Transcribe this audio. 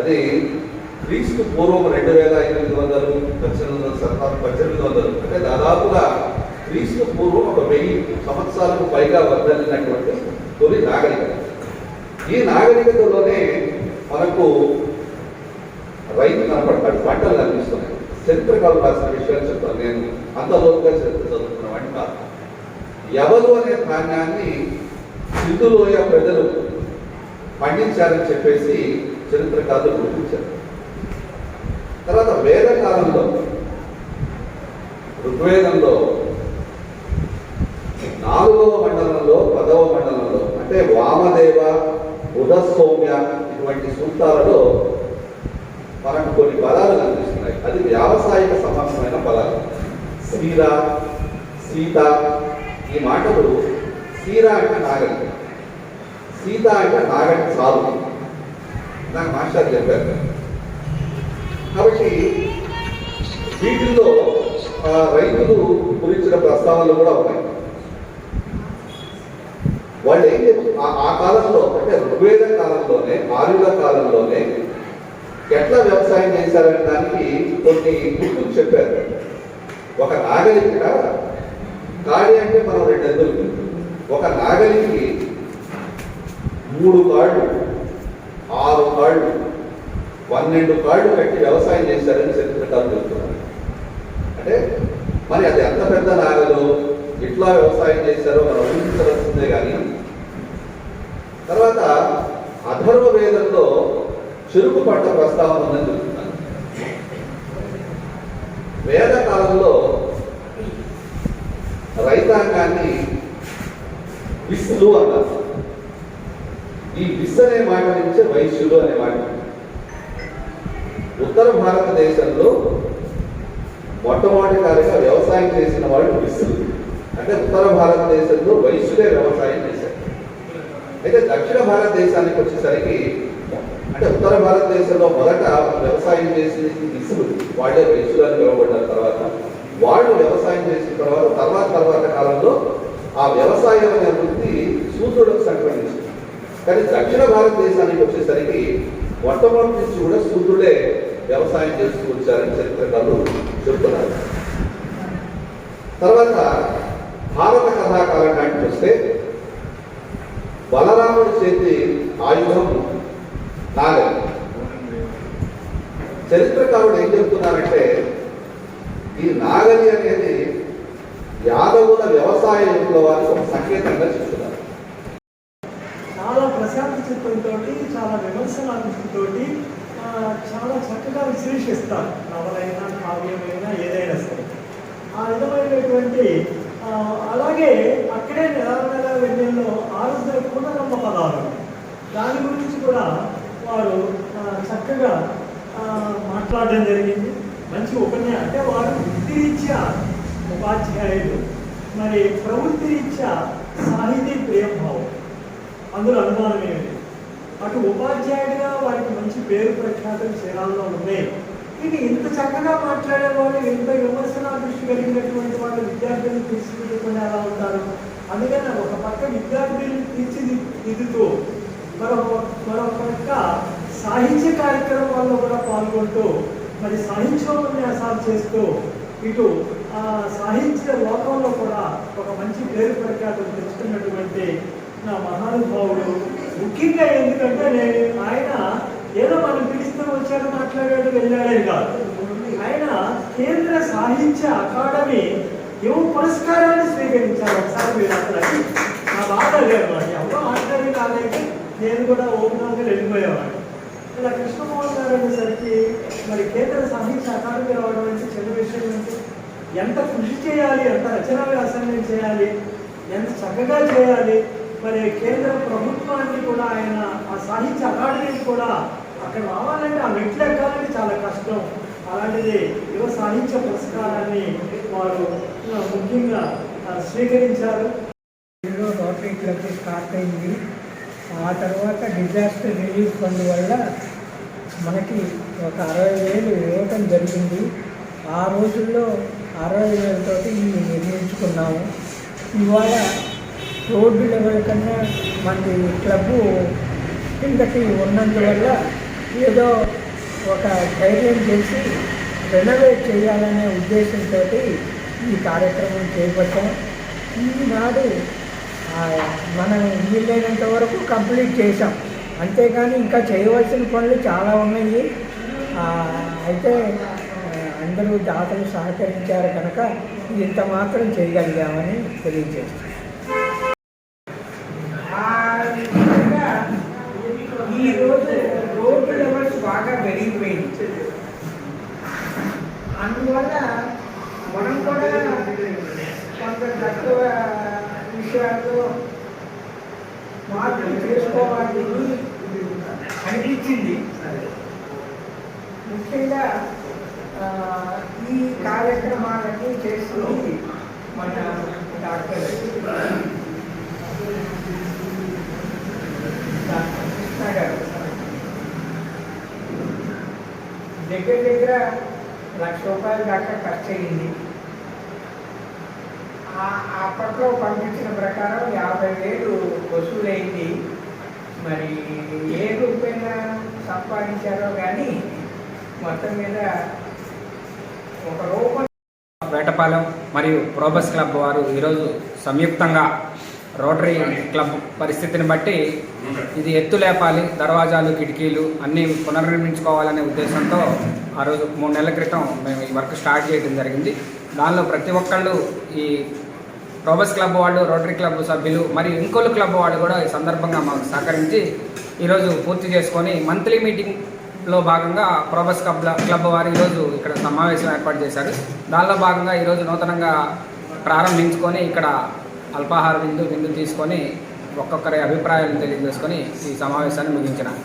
అది క్రీస్తు పూర్వం రెండు వేల ఎనిమిది వందలు పద్దెనిమిది వందల శతాబ్దం పద్దెనిమిది వందలు. అంటే దాదాపుగా క్రీస్తు పూర్వం ఒక వెయ్యి సంవత్సరాలకు పైగా వర్ధలినటువంటి తొలి నాగరికత. ఈ నాగరికతలోనే మనకు రైతు కనపడతాడు పంటలు కనిపిస్తున్నాయి చరిత్రకాలు రాసిన విషయాలు చెప్తాను నేను. అంత లోతుగా చరిత్ర చదువుకున్న వంట ఎవరు అనే ధాన్యాన్ని సింధులోయ ప్రజలు పండించారని చెప్పేసి చరిత్రకారులు గుర్తించారు తర్వాత వేదకాలంలో ఋగ్వేదంలో నాలుగవ మండలంలో పదవ మండలంలో అంటే వామదేవ బుధ సౌమ్య ఇటువంటి సూత్రాలలో మనకు కొన్ని పదాలు కనిపిస్తున్నాయి. అది వ్యావసాయిక సంబంధమైన పదాలు. సీర సీత ఈ మాటలు సీర అంటే నాగలి సీత అంటే నాగలి చాలు. నాకు మాస్టర్ చెప్పారు. కాబట్టి వీటిల్లో రైతులు గురించిన ప్రస్తావనలు కూడా ఉన్నాయి. వాళ్ళు ఏం ఆ- కాలంలో అంటే ఋగ్వేద కాలంలోనే ఆరుల కాలంలోనే ఎట్లా వ్యవసాయం చేశారనే దానికి కొన్ని గుర్తులు చెప్పారు. ఒక నాగలికి కాడి అంటే మనం రెండు ఎద్దులు ఒక నాగలికి మూడు కాళ్ళు. ఆరు కాళ్ళు పన్నెండు కాళ్ళు కట్టి వ్యవసాయం చేశారని చరిత్రకారులు చెప్తున్నారు అంటే మరి అది ఎంత పెద్ద నాగలు ఎట్లా వ్యవసాయం చేశారో మనం ఊహించవలసిందే కానీ. తర్వాత అధర్వ వేదంలో చెరుకు పంట ప్రస్తావన ఉందని చెప్తున్నాను వేద కాలంలో రైతాంగాన్ని విస్లు అన్నారు ఈ విస్ అనే మాట నుంచే వైశ్యులు అనే మాట ఉత్తర భారతదేశంలో మొట్టమొదటిసారిగా వ్యవసాయం చేసిన వాళ్ళు విస్సులు అంటే ఉత్తర భారతదేశంలో వైశ్యులే వ్యవసాయం చేశారు. అయితే దక్షిణ భారతదేశానికి వచ్చేసరికి అంటే ఉత్తర భారతదేశంలో మొదట వ్యవసాయం చేసి విసులు వాళ్ళే వైశ్యులు అని పిలువబడ్డారు తర్వాత. వాళ్ళు వ్యవసాయం చేసిన తర్వాత తర్వాత తర్వాత కాలంలో ఆ వ్యవసాయం అనే వృత్తి శూద్రులకు సంక్రమించింది. కానీ దక్షిణ భారతదేశానికి వచ్చేసరికి వర్తమానం నుంచి కూడా సూర్యుడే వ్యవసాయం చేస్తూ వచ్చారని చరిత్రకారులు చెప్తున్నారు తర్వాత భారత కథాకాలండానికి వస్తే బలరాముడి చేతి ఆయుధం నాగలి. చరిత్రకారుడు ఏం చెప్తున్నారంటే ఈ నాగలి అనేది యాదవుల వ్యవసాయ విప్లవానికి ఒక సంకేతంగా చెప్తున్నారు. చాలా విమర్శనాత్మకంతో చాలా చక్కగా విశ్లేషిస్తారు. నవలైనా కావ్యమైనా ఏదైనా సరే. ఆ విధమైనటువంటి అలాగే అక్కడే నిరాధనల వెన్నెల్లో ఆరుద్ర పూర్ణనమ్మ పదాలు. దాని గురించి కూడా వారు చక్కగా మాట్లాడడం జరిగింది. మంచి ఉపన్యాసం అంటే వారు వృత్తిరీత్యా ఉపాధ్యాయులు. మరి ప్రవృత్తిరీత్యా సాహితీ ప్రియభావం అందులో అనుమానం ఏమిటి అటు ఉపాధ్యాయుడిగా వారికి మంచి పేరు ప్రఖ్యాతులు చీరాల్లో ఉన్నాయి. ఇది ఇంత చక్కగా మాట్లాడేవాళ్ళు ఇంత విమర్శనా దృష్టి కలిగినటువంటి వాళ్ళు విద్యార్థులను తీర్చిదిద్దుకుని ఎలా ఉంటారు? అందుకని ఒక పక్క విద్యార్థులను తీర్చిదిద్దుతూ మరొక మరొక పక్క సాహిత్య కార్యక్రమాల్లో కూడా పాల్గొంటూ మరి సాహిత్యోపన్యాసాలు చేస్తూ ఇటు ఆ సాహిత్య లోకంలో కూడా ఒక మంచి పేరు ప్రఖ్యాతులు తెచ్చుకున్నటువంటి నా మహానుభావుడు ముఖ్యంగా ఎందుకంటే నేను ఆయన ఏదో మనం పిలిస్తే వచ్చారు మాట్లాడాడు వెళ్ళాడని కాదు. ఆయన కేంద్ర సాహిత్య అకాడమీ యువ పురస్కారాన్ని స్వీకరించారు ఒకసారి మీరు అక్కడ నా బాధ లేదు ఎవరో ఆశ్చర్యం కాలేదు నేను కూడా ఓపెన్గా వెళ్ళిపోయేవాడు ఇలా కృష్ణమోహన్ గారు అనేసరికి మరి కేంద్ర సాహిత్య అకాడమీ రావడం అంటే చిన్న విషయం అంటే ఎంత కృషి చేయాలి? ఎంత రచనా వ్యాసంగం చేయాలి? ఎంత చక్కగా చేయాలి? మరి కేంద్ర ప్రభుత్వాన్ని కూడా ఆయన ఆ సాహిత్య అకాడమీని కూడా అక్కడ రావాలంటే ఆ మెట్లు ఎక్కాలంటే చాలా కష్టం. అలాంటిది యువ సాహిత్య పురస్కారాన్ని వారు ముఖ్యంగా ఆ, స్వీకరించారు. ఇందులో రోటరీ క్లబ్ స్టార్ట్ అయింది. ఆ తర్వాత డిజాస్టర్ రిలీఫ్ ఫండ్ వల్ల మనకి ఒక అరవై వేలు ఇవ్వటం జరిగింది. ఆ రోజుల్లో అరవై వేలతోటి నిర్ణయించుకున్నాము. నిర్మించుకున్నాము ఇవాళ రోడ్డు లెవెల్ కన్నా మనకి క్లబ్బు కిందకి ఉన్నందువల్ల ఏదో ఒక ధైర్యం చేసి రెనోవేట్ చేయాలనే ఉద్దేశంతో ఈ కార్యక్రమం చేపట్టాం. ఈనాడు మనం వీలైనంత వరకు కంప్లీట్ చేశాం. అంతేగాని ఇంకా చేయవలసిన పనులు చాలా ఉన్నాయి. అయితే అందరూ దాతలు సహకరించారు కనుక ఇంత మాత్రం చేయగలిగామని తెలియజేస్తాం ఈరోజు రోడ్డు లెవెల్స్ బాగా పెరిగిపోయింది అందువల్ల మనం కూడా కొంత తక్కువ విషయాల్లో మార్పులు చేసుకోవాలని అనిపించింది. ముఖ్యంగా ఈ కార్యక్రమాలన్నీ చేస్తుంది మన డాక్టర్. కృష్ణ గారు. దగ్గర దగ్గర లక్ష రూపాయల దాకా ఖర్చు అయ్యింది అప్పట్లో పంపించిన ప్రకారం యాభై వేలు వసూలైంది. మరి ఏ రూపాయన సంపాదించారో కానీ మొత్తం మీద ఒక రూపం వేటపాలెం మరియు ప్రోబస్ క్లబ్ వారు ఈరోజు సంయుక్తంగా రోటరీ క్లబ్ పరిస్థితిని బట్టి ఇది ఎత్తు లేపాలి దర్వాజాలు కిటికీలు అన్నీ పునర్నిర్మించుకోవాలనే ఉద్దేశంతో ఆ రోజు మూడు నెలల క్రితం మేము ఈ వర్క్ స్టార్ట్ చేయడం జరిగింది. దానిలో ప్రతి ఒక్కళ్ళు ఈ ప్రోబస్ క్లబ్ వాళ్ళు రోటరీ క్లబ్ సభ్యులు మరియు ఇంకోలు క్లబ్ వాళ్ళు కూడా ఈ సందర్భంగా మాకు సహకరించి ఈరోజు పూర్తి చేసుకొని మంత్లీ మీటింగ్లో భాగంగా ప్రోబస్ క్లబ్ క్లబ్ వారు ఈరోజు ఇక్కడ సమావేశం ఏర్పాటు చేశారు. దానిలో భాగంగా ఈరోజు నూతనంగా ప్రారంభించుకొని ఇక్కడ అల్పాహార విందు విందు తీసుకొని ఒక్కొక్కరి అభిప్రాయాలను తెలియజేసుకొని ఈ సమావేశాన్ని ముగించినాను